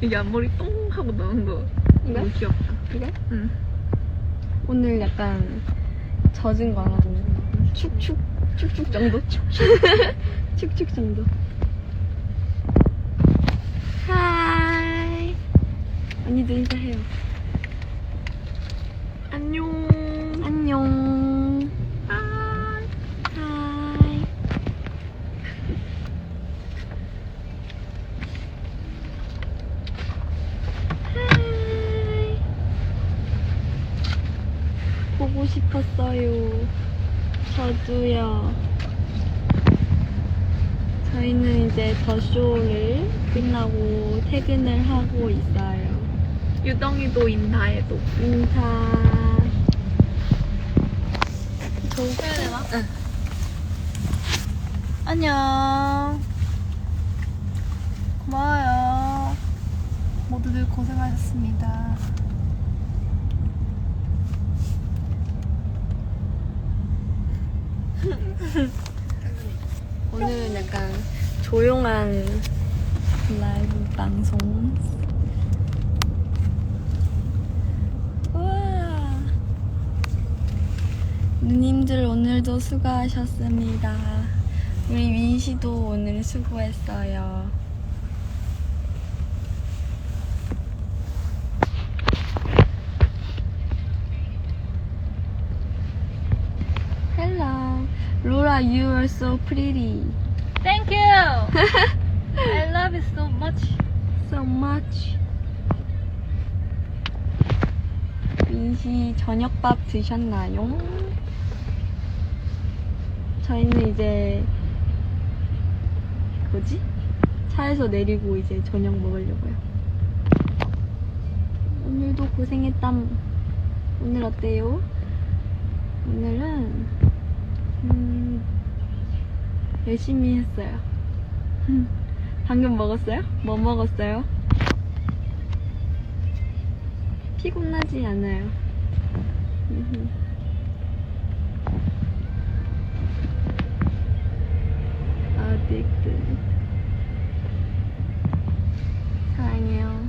이게 앞머리 똥 하고 나온 거 이거? 너무 귀엽다. 이게? 응. 오늘 약간 젖은 거 알아주는 거. 축축 축축 정도? 축축 정도. 하이. 언니도 인사해요. 안녕. 안녕. 하이. 하이. 하이. 보고 싶었어요. 저도요. 저희는 이제 더 쇼를 끝나고 퇴근을 하고 있어요. 유덩이도 인사해도. 인사. 저 해야 되나? 응. 안녕. 고마워요. 모두들 고생하셨습니다. 오늘은 약간 조용한 라이브 방송. 우와. 누님들 오늘도 수고하셨습니다. 우리 민 씨도 오늘 수고했어요. You are so pretty. Thank you. I love it so much. so much. 민씨 저녁밥 드셨나요? 저희는 이제 뭐지? 차에서 내리고 이제 저녁 먹으려고요. 오늘도 고생했담. 오늘 어때요? 오늘은 음, 열심히 했어요. 방금 먹었어요? 뭐 먹었어요? 피곤하지 않아요. 아딕트. 사랑해요.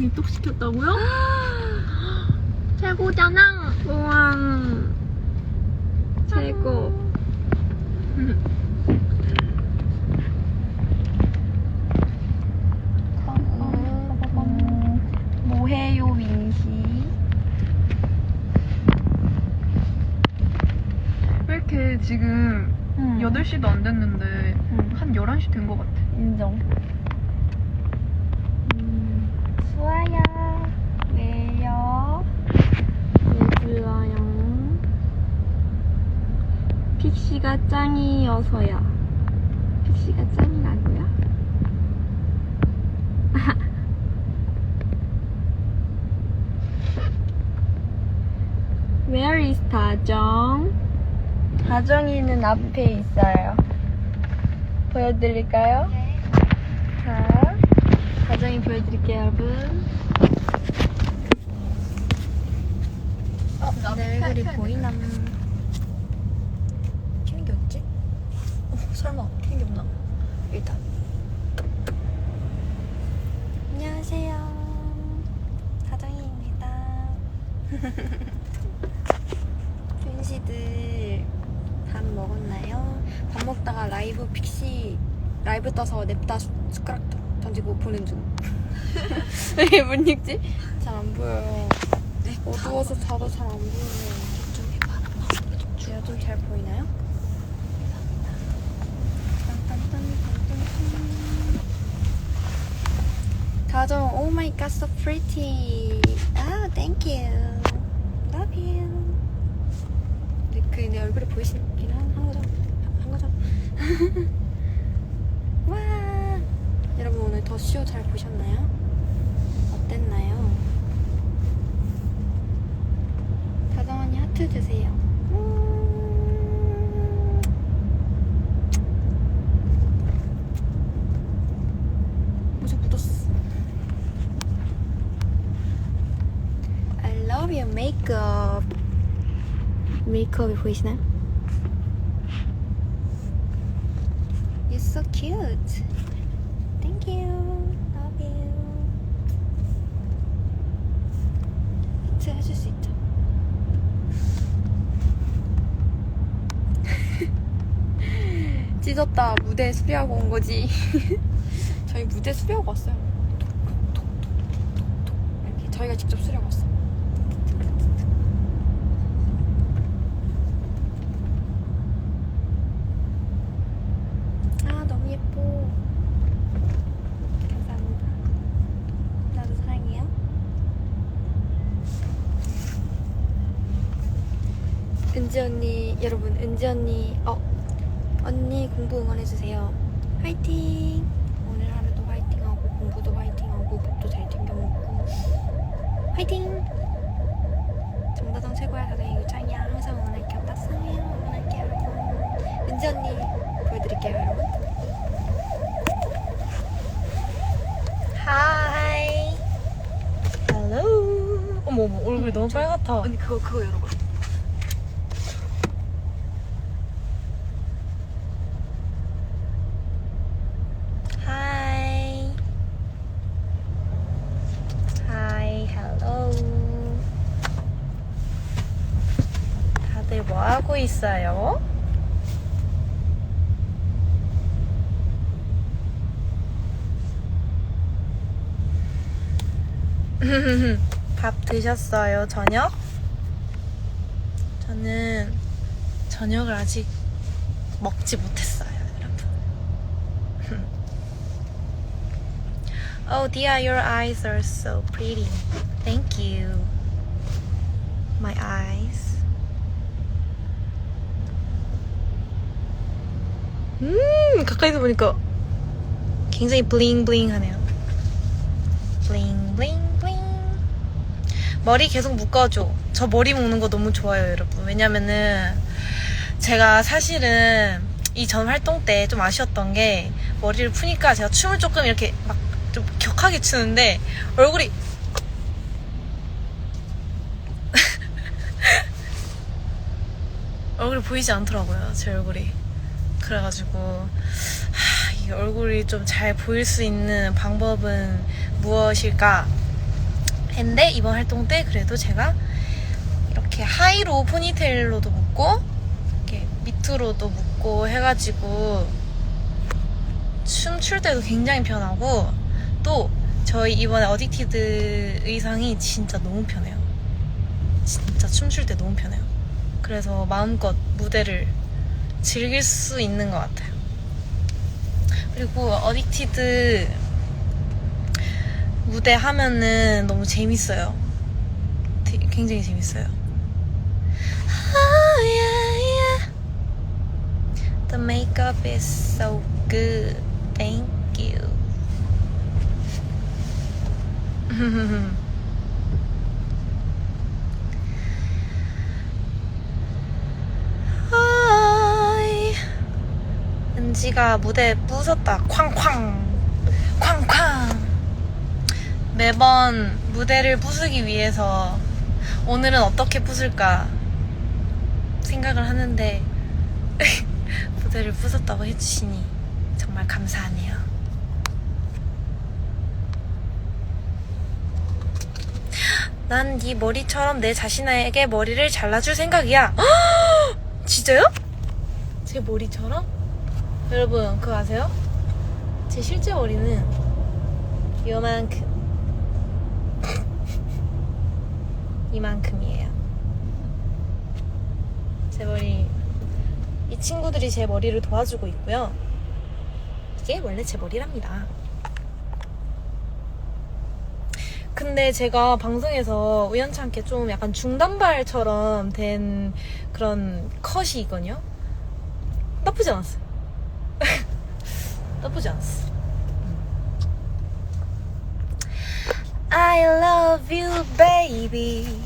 명 입덕시켰다고요? 최고잖아. 우와. 최고. 뭐해요, 민씨? 왜 이렇게 지금 응. 8시도 안 됐는데 응. 한 11시 된 것 같아. 인정. 수아야, 왜요? 왜 불러요? 픽시가 짱이어서야. 픽시가 짱이라고요? Where is 다정? 다정이는 앞에 있어요. 보여드릴까요? 자, 다정이 보여드릴게요, 여러분. 어, 내 얼굴이 보이나? 튀는 게 없지? 어, 설마 없나? 일단. 안녕하세요. 다정이입니다. 춘씨들 밥 먹었나요? 밥 먹다가 라이브 픽시 라이브 떠서 냅다 숟- 숟가락 던지고 보는 중. 왜못 읽지? 잘 안 보여요. 어두워서 자도 잘 안 보여요. 저쪽에 바람 제가 좀잘 보이나요? 다정, oh my god, so pretty. 아, thank you. Love you. 근데 그 내 얼굴이 보이시긴 한, 한 거죠? 한 거죠? 와. 여러분 오늘 더쇼 잘 보셨나요? 어땠나요? 다정 언니 하트 주세요. 음. 뭐지 묻었어. 메이크업. 메이크업이 보이시나요? You're so cute. Thank you. Love you. 히트 해줄 수 있죠? 찢었다. 무대 수리하고 온 거지. 저희 무대 수리하고 왔어요. 이렇게 저희가 직접 수리하고 왔어요. 아 너무 예뻐. 감사합니다. 나도 사랑해요. 은지 언니 여러분 은지 언니 어 언니 공부 응원해주세요. 화이팅! 오늘 하루도 화이팅하고 공부도 화이팅하고 밥도 잘 챙겨 먹고 화이팅! 정다정 최고야 다정이 유짱이야 항상 응원할게요. 따스해요 응원할게요 여러분. 은지 언니 보여드릴게요 여러분. 하이. 헬로. 어머 어머 얼굴이 너무 빨갛다. 언니 그거 그거 열어봐. 하이. 하이 헬로. 다들 뭐 하고 있어요? 밥 드셨어요, 저녁? 저는 저녁을 아직 먹지 못했어요, 여러분. oh, dear, your eyes are so pretty. Thank you. My eyes. 음, 가까이서 보니까 굉장히 블링블링하네요. 블링블링블링. 머리 계속 묶어줘. 저 머리 묶는 거 너무 좋아요, 여러분. 왜냐면은 제가 사실은 이 전 활동 때 좀 아쉬웠던 게 머리를 푸니까 제가 춤을 조금 이렇게 막 좀 격하게 추는데 얼굴이 얼굴이 보이지 않더라고요, 제 얼굴이. 그래가지고 하, 이 얼굴이 좀 잘 보일 수 있는 방법은 무엇일까 했는데 이번 활동 때 그래도 제가 이렇게 하이로 포니테일로도 묶고 이렇게 밑으로도 묶고 해가지고 춤출 때도 굉장히 편하고 또 저희 이번에 어딕티드 의상이 진짜 너무 편해요. 진짜 춤출 때 너무 편해요. 그래서 마음껏 무대를 즐길 수 있는 것 같아요. 그리고 어딕티드 무대 하면은 너무 재밌어요. 굉장히 재밌어요. Ah, yeah, yeah. The makeup is so good. Thank you. 하이. 은지가 무대 부쉈다. 쾅쾅. 쾅쾅. 매번 무대를 부수기 위해서 오늘은 어떻게 부술까 생각을 하는데 무대를 부쉈다고 해주시니 정말 감사하네요. 난 네 머리처럼 내 자신에게 머리를 잘라줄 생각이야. 진짜요? 제 머리처럼? 여러분 그거 아세요? 제 실제 머리는 요만큼 이만큼이에요. 제 머리 이 친구들이 제 머리를 도와주고 있고요. 이게 원래 제 머리랍니다. 근데 제가 방송에서 우연찮게 좀 약간 중단발처럼 된 그런 컷이 있거든요. 나쁘지 않았어요. 나쁘지 않았어. I love you, baby.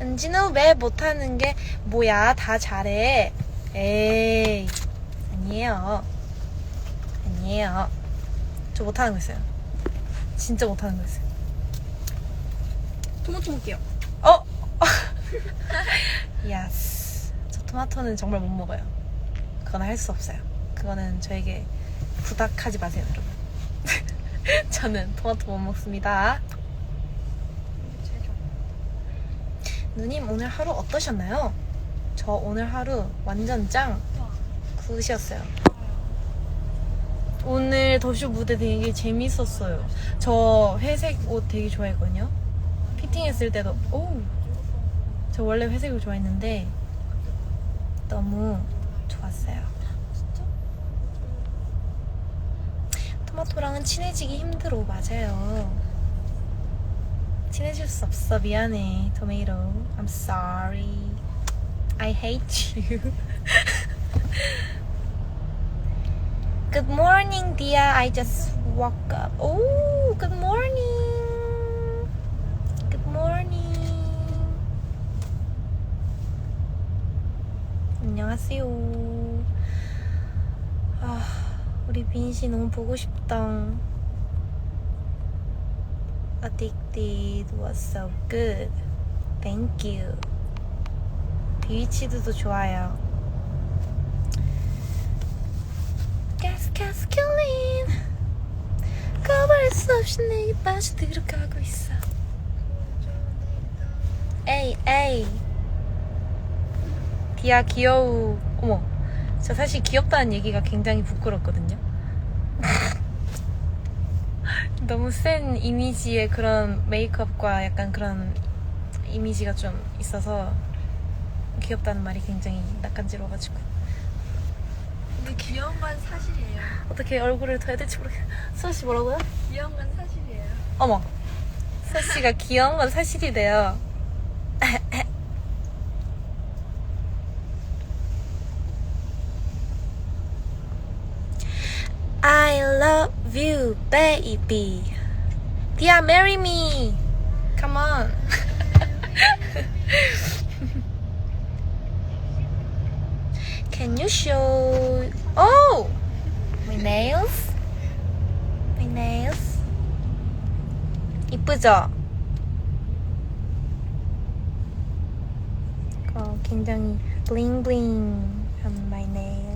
은진우 왜 못하는 게 뭐야? 다 잘해. 에이, 아니에요. 아니에요. 저 못하는 거 있어요. 진짜 못하는 거 있어요. 토마토 먹게요. 어? 예스. 저 토마토는 정말 못 먹어요. 그건 할 수 없어요. 그거는 저에게 부탁하지 마세요, 여러분. 저는 토마토 못 먹습니다. 누님 오늘 하루 어떠셨나요? 저 오늘 하루 완전 짱 굿이었어요. 오늘 더쇼 무대 되게 재밌었어요. 저 회색 옷 되게 좋아했거든요. 피팅했을 때도 오, 저 원래 회색을 좋아했는데 너무 좋았어요. 토마토랑은 친해지기 힘들어 맞아요. 친해질 수 없어 미안해 토마토. I'm sorry. I hate you. Good morning, Dia. I just woke up. Oh, good morning. Good morning. 안녕하세요. 아, 우리 빈 씨 너무 보고 싶다. Addicted was so good. Thank you. 비위치드도 좋아요. 가스 가스 킬린 거부할 수 없이 내게 빠져 들어가고 있어. 에이 에이 디아 귀여우 어머 저 사실 귀엽다는 얘기가 굉장히 부끄럽거든요 너무 센 이미지의 그런 메이크업과 약간 그런 이미지가 좀 있어서 귀엽다는 말이 굉장히 낯간지러워가지고 근데 귀여운 건 사실이에요. 어떻게 얼굴을 더 해야 될지 모르겠어 수아씨 뭐라고요? 귀여운 건 사실이에요. 어머 수아씨가 귀여운 건 사실이래요 you, baby. Dia, marry me. Come on. Can you show? Oh, my nails. My nails. 이쁘죠? 어, 굉장히 bling bling 한 my nails.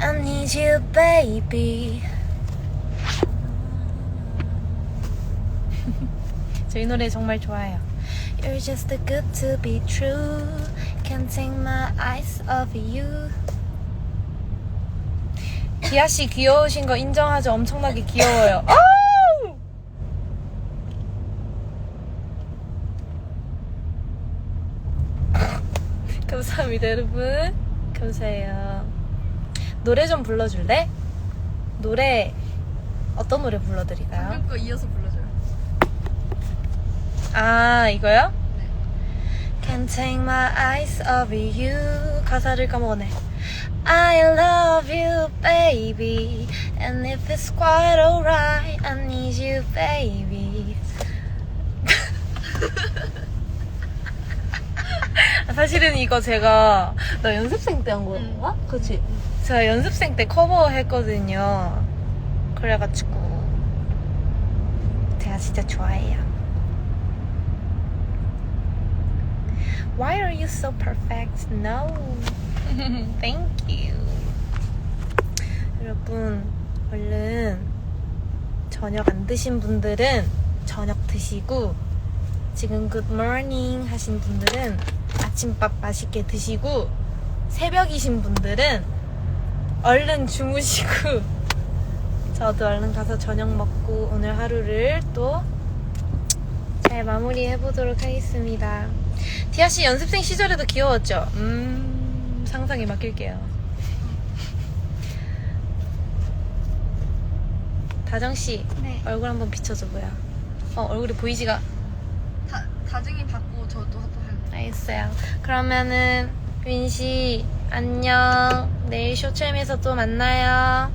I need you, baby. 저이 노래 정말 좋아해요. You're just too good to be true. Can't take my eyes off you. 기아 씨 귀여우신 거 인정하죠? 엄청나게 귀여워요. 감사합니다, 여러분. 감사해요. 노래 좀 불러줄래? 노래 어떤 노래 불러드릴까요? 방금 거 이어서 불러줘요. 아 이거요? Can't take my eyes off you 가사를 까먹었네 I love you baby And if it's quite alright I need you baby 아, 사실은 이거 제가 나 연습생 때 한 거인가? 그치? 제가 연습생 때 커버했거든요 그래가지고 제가 진짜 좋아해요 Why are you so perfect? No. Thank you. 여러분, 얼른 저녁 안 드신 분들은 저녁 드시고 지금 good morning 하신 분들은 아침밥 맛있게 드시고 새벽이신 분들은 얼른 주무시고 저도 얼른 가서 저녁 먹고 오늘 하루를 또 잘 마무리해 보도록 하겠습니다. 디아 씨 연습생 시절에도 귀여웠죠? 음, 상상에 맡길게요. 다정 씨 네. 얼굴 한번 비춰줘 보여. 어 얼굴이 보이지가 다, 다중이 받고 저도 또 할. 알겠어요. 그러면은 윈 씨 안녕. 내일 쇼챔에서 또 만나요.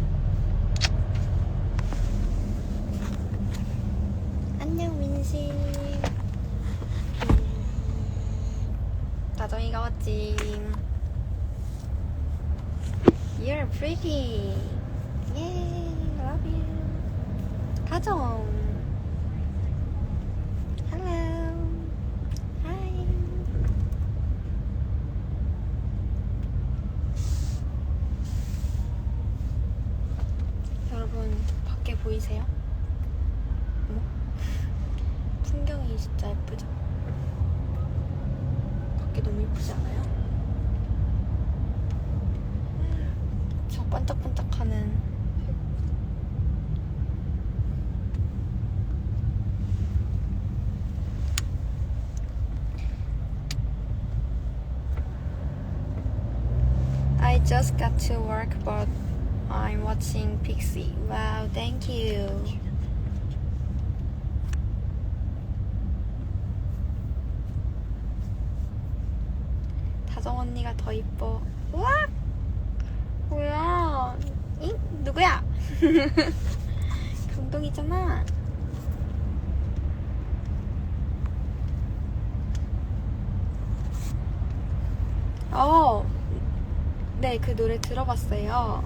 안녕 민씨. 다정이가 왔지. You're pretty. Yay, love you. 가정. Hello. Hi. 여러분 밖에 보이세요? 어머. 풍경이 진짜 예쁘죠? 밖에 너무 예쁘지 않아요? 저 반짝반짝하는 I just got to work but I'm watching Pixie. Wow, thank you. 다정 언니가 더 이뻐. 와! 뭐야? 잉? 누구야? 감동이잖아. 어, 네, 그 노래 들어봤어요.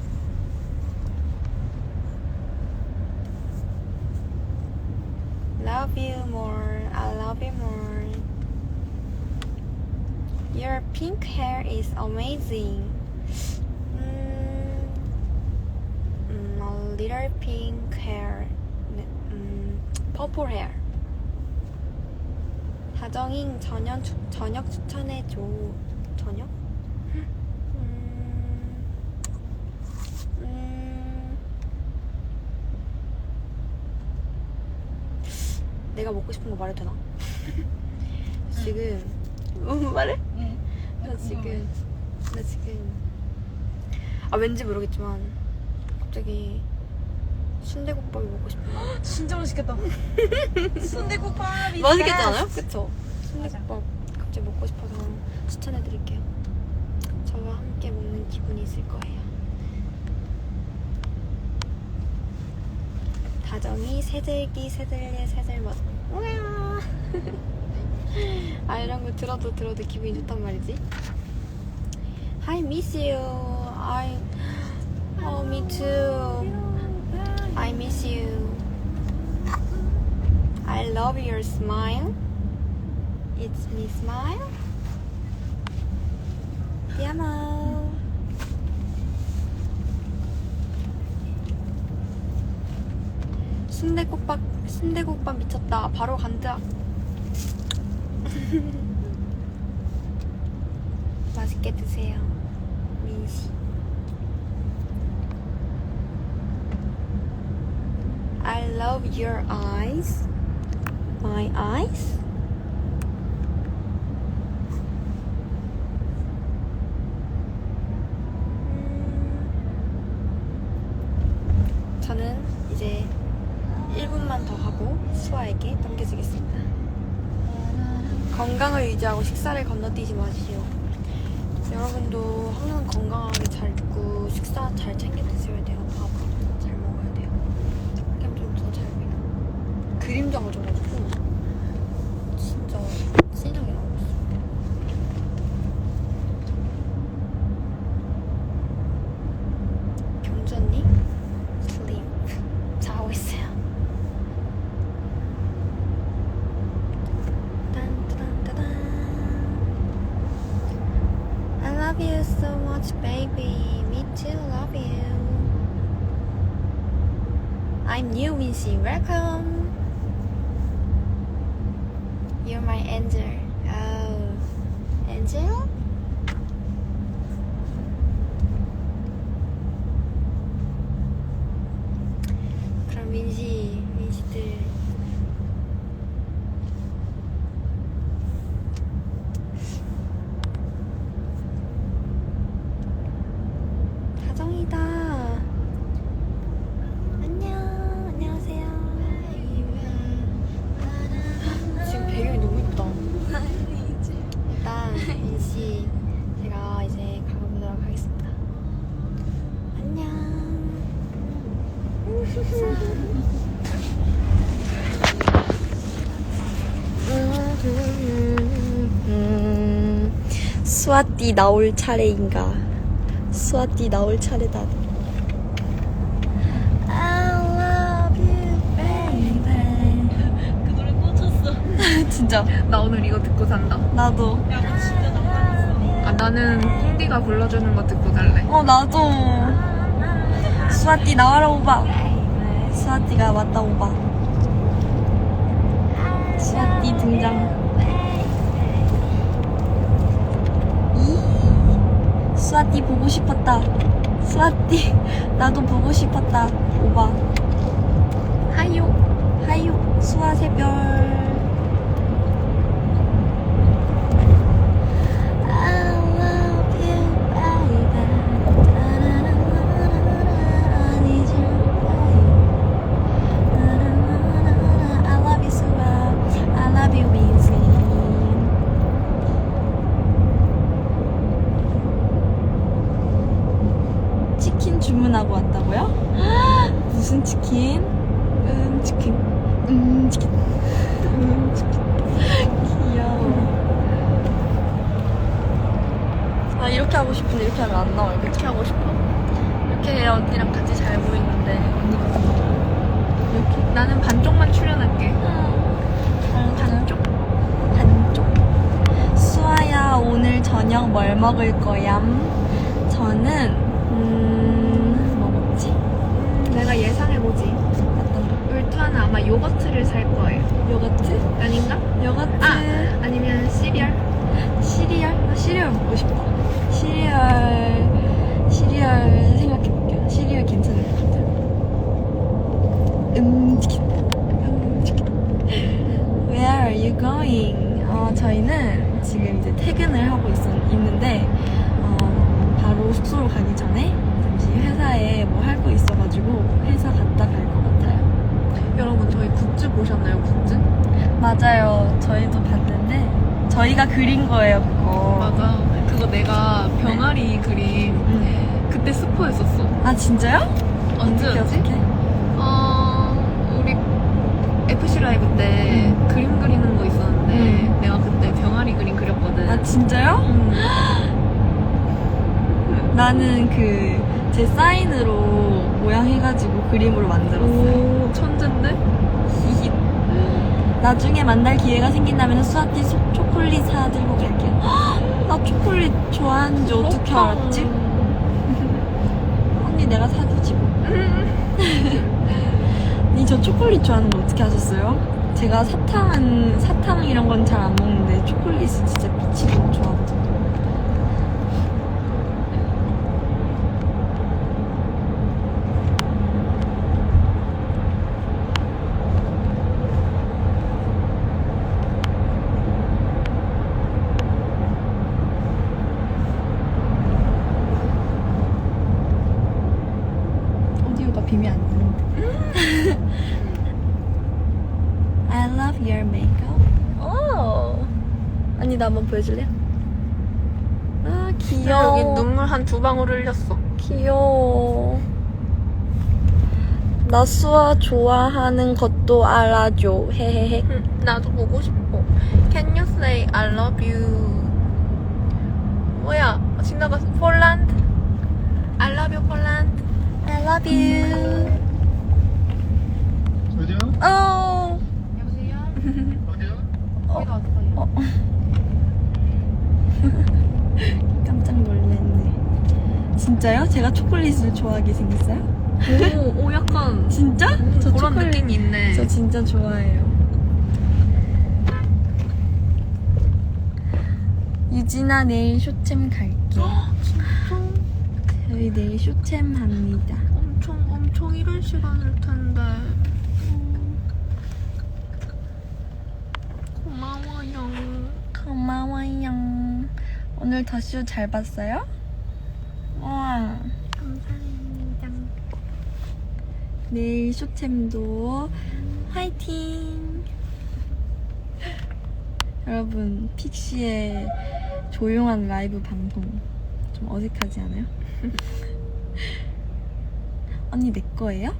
You more. I love you more. Your pink hair is amazing. Mm, mm, a little pink hair. Mm, purple hair. 다정잉 저녁, 추- 저녁 추천해줘. 저녁? 음, 음, 내가 먹고 싶은 거 말해도 되나? 지금 어, 말해? 나 지금 나 지금 아 왠지 모르겠지만 갑자기 순대국밥이 먹고 싶어. 진짜 맛있겠다. 순대국밥이 맛있겠지 않아요? 그쵸? 순대국밥 갑자기 먹고 싶어서 추천해드릴게요. 저와 함께 먹는 기분이 있을 거예요. 다정이 새들기 새들리 새들멋 우와 아 이런 거 들어도 들어도 기분이 좋단 말이지 I miss you I Oh me too I miss you I love your smile It's me smile Ti 순대국밥 순대국밥 미쳤다. 바로 간다. 맛있게 드세요. 민씨. I love your eyes. My eyes? 음, 저는 이제 1분만 더 하고 수아에게 넘겨주겠습니다. 건강을 유지하고 식사를 건너뛰지 마시오. 여러분도 항상 건강하게 잘 먹고 식사 잘 챙겨 드셔야 돼요. 밥 much, baby. Me too, love you. I'm new, Mincy. Welcome. 스와티 나올 차례인가? 수아띠 나올 차례다. I love you, baby. 그 노래 꽂혔어. 진짜 나 오늘 이거 듣고 산다. 나도. 야, 너 진짜. 아, 나는 콩디가 불러주는 거 듣고 살래. 어 나도. 수아띠 나와라 오바. 수아띠가 왔다 오바. 수아띠 등장. 수아띠 보고 싶었다. 수아띠 나도 보고 싶었다. 오바. 하요 하요 수아 새별. 귀여워. 아 이렇게 하고 싶은데 이렇게 하면 안 나와요. 이렇게 하고 싶어? 이렇게 해야 언니랑 같이 잘 보이는데 언니가. 이렇게. 나는 반쪽만 출연할게. 반쪽. 반쪽. 수아야 오늘 저녁 뭘 먹을 거야? 저는 음, 뭐 먹지? 내가 예상해보지. 아마 요거트를 살 거예요. 요거트? 아닌가? 요거트. 아, 아니면 시리얼? 시리얼? 나 시리얼 먹고 싶다. 시리얼, 시리얼 생각해볼게요. 시리얼 괜찮을 것 같아요. 음, 치킨. 음, 치킨. Where are you going? 어, 저희는 지금 이제 퇴근을 하고 있, 있는데, 어, 바로 숙소로 가기 전에 잠시 회사에 뭐 할 거 있어가지고 회사 갔다 갈것 같아요. 여러분, 저희 굿즈 보셨나요, 굿즈? 맞아요. 저희도 봤는데, 저희가 그린 거예요, 그거. 맞아. 그거 내가 병아리 그림 음. 그때 스포했었어. 아, 진짜요? 언제였지? 어떻게? 어, 우리 FC 라이브 때 그림 그리는 거 있었는데 음. 내가 그때 병아리 그림 그렸거든. 아, 진짜요? 음. 나는 그 제 사인으로 모양 해가지고 그림으로 만들었어요. 오, 천재인데? 히히. 나중에 만날 기회가 생긴다면 수아티 소- 초콜릿 사들고 갈게요. 나 초콜릿 좋아하는지 어떻게 알았지? 언니 내가 사주지 뭐. 니저 초콜릿 좋아하는 거 어떻게 아셨어요? 제가 사탕은 사탕 이런 건 잘 안 먹는데 초콜릿은 진짜 미치도록 좋아하거든요. 오디오가 비면 안 되는데. I love your makeup. 오. 언니 나 한번 보여줄래요? 아 귀여워. 여기 눈 물한두 방울 흘렸어. 귀여워. 나 수아 좋아하는 것도 알아줘. 헤헤헤. 응, 나도 보고 싶어. Can you say I love you? 뭐야? 지나갔어. 폴란드? I love you, 폴란드. I love you. 어디요? 어. 여보세요? 어디요? 어디가 왔어요? 놀랐네. 진짜요? 제가 초콜릿을 좋아하게 생겼어요? 오, 오, 약간 진짜? 음, 저 그런 초콜릿 느낌이 있네. 저 진짜 좋아해요. 유진아 내일 쇼챔 갈게. 저희 내일 쇼챔 합니다. 엄청 엄청 이른 시간일 텐데. 고마워요. 고마워요. 오늘 더쇼 잘 봤어요? 와. 감사합니다. 내일 쇼챔도 화이팅! 여러분, 픽시의 조용한 라이브 방송 좀 어색하지 않아요? 언니 내 거예요?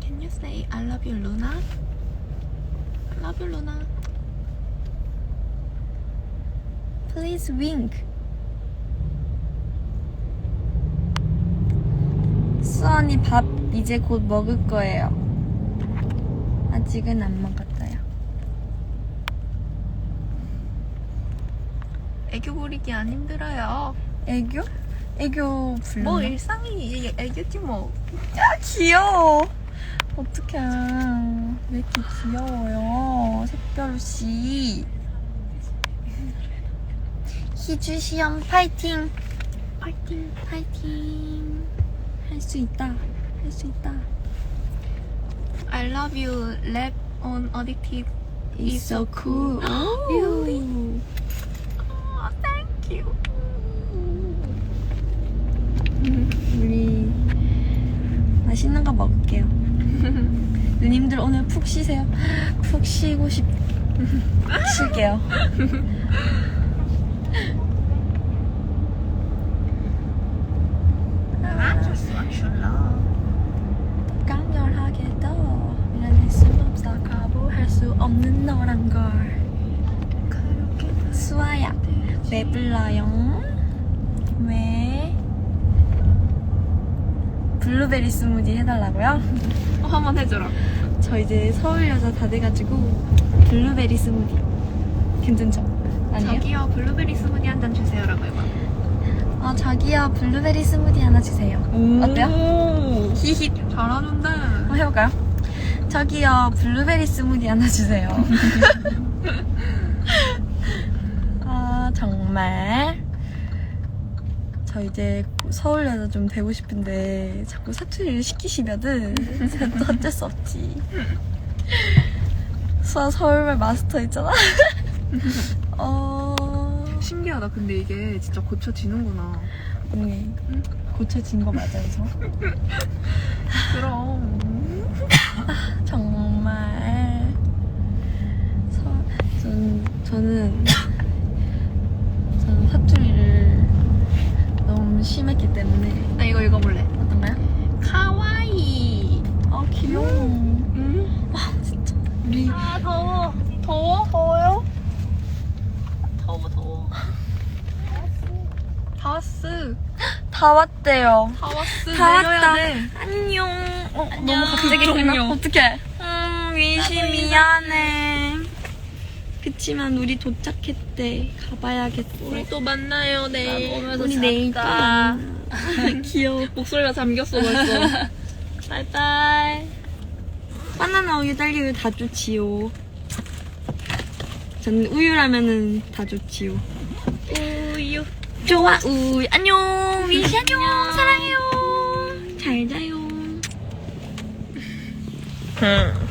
Can you say I love you, Luna? I love you, Luna. Please wink. 수원이 밥 이제 곧 먹을 거예요. 아직은 안 먹었어요. 애교 부리기 안 힘들어요. 애교? 애교 불러. 뭐 일상이 애교지 뭐. 아, 귀여워. 어떡해. 왜 이렇게 귀여워요. 색별씨. 희주 시험 파이팅. 파이팅, 파이팅. 할 수 있다. 할 수 있다. I love you. Rap on addictive. It's so cool. Really? Oh, thank you. 우리 맛있는 거 먹을게요. 누님들 오늘 푹 쉬세요. 푹 쉬고 싶. 쉴게요. 강렬하게도 미련할 수 없어 거부할 수 없는 너란 걸. 수아야, 왜 불러요? 왜? 블루베리 스무디 해달라고요? 어, 한번 해줘라. 저 이제 서울 여자 다 돼가지고 블루베리 스무디 괜찮죠? 저기요 블루베리 스무디 한 잔 주세요라고 해봐. 아 자기야 블루베리 스무디 하나 주세요. 어때요? 히히. 잘하는데. 한번 해볼까요? 저기요 블루베리 스무디 하나 주세요. 아 정말 저 이제 서울 여자 좀 되고 싶은데 자꾸 사투리를 시키시면은 또 어쩔 수 없지. 수아 서울말 마스터 있잖아. 어 신기하다. 근데 이게 진짜 고쳐지는구나. 언니 고쳐진 거 맞아요 저? 그럼. 정말 서, 전, 저는 저는 사투리를 너무 심했기 때문에 나 이거 읽어볼래. 어떤가요? 카와이. 아 귀여워 응? 아 진짜 우리 아 더워. 더워? 더워 더워. 다 왔어. 다 왔대요 다 왔어. 다 왔다. 돼. 안녕 어, 안녕. 너무 갑자기. 끝나? 어떡해 음 위시 미안해 그치만 우리 도착했대 가봐야겠어 우리 또 만나요 내일. 우리 내일 또 만나 귀여워 목소리가 잠겼어 벌써. 바이바이. 바나나 우유 딸기 우유 다 좋지요. 저는 우유라면은 다 좋지요. 좋아 우유 안녕 위시 안녕 사랑해요. 잘 자요. 응.